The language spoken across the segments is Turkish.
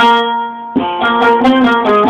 Düşlerde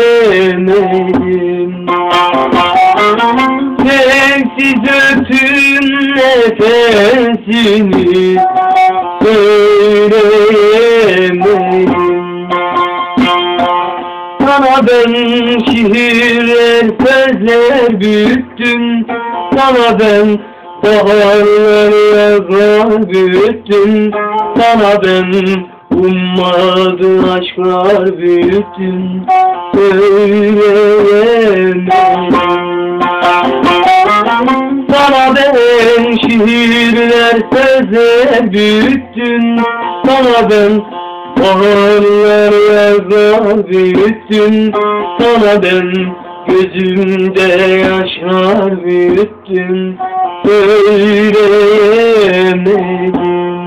öptüm nefesini Söyleyemedim. Sana ben şiirler sözler büyüttüm. Sana ben baharlar yazar büyüttüm. Sana ben ummadığım aşklar büyüttüm. Söyleyemedim ben şiirler sözler büyüttüm Sana ben baharlar yazar büyüttüm Sana ben gözümde yaşlar büyüttüm Söyleyemedim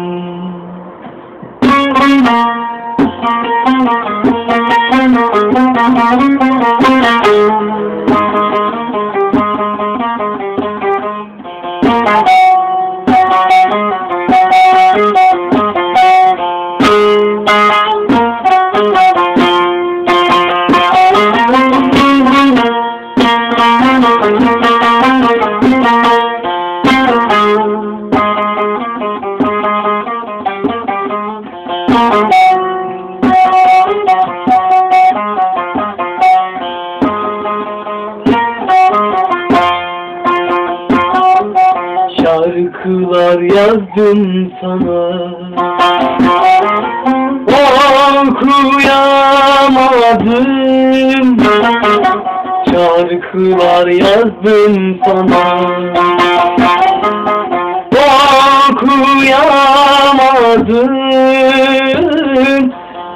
Şarkılar yazdım sana. Okuyamadım Şarkılar yazdım sana. Okuyamadım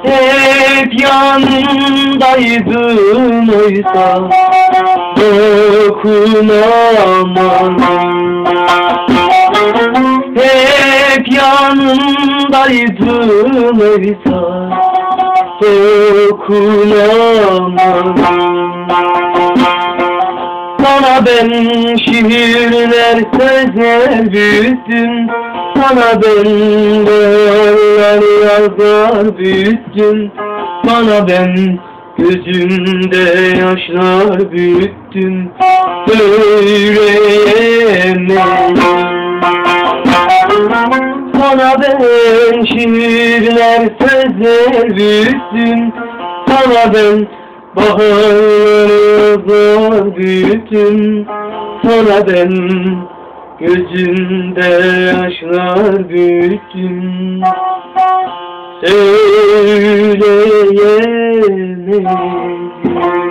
Hep yanındaydın oysa Dokunamadım hep yanındaydın oysa Dokunamadım Sana ben şiirler sözler büyüttüm? Sana ben boyalar yazar büyüttüm. Sana ben gözümde yaşlar büyüttüm Söyleyemedim sana ben şiirler sözler büyüttüm Sana ben baharlar büyüttüm. Sana ben gözümde yaşlar büyüttüm Söyleyemedim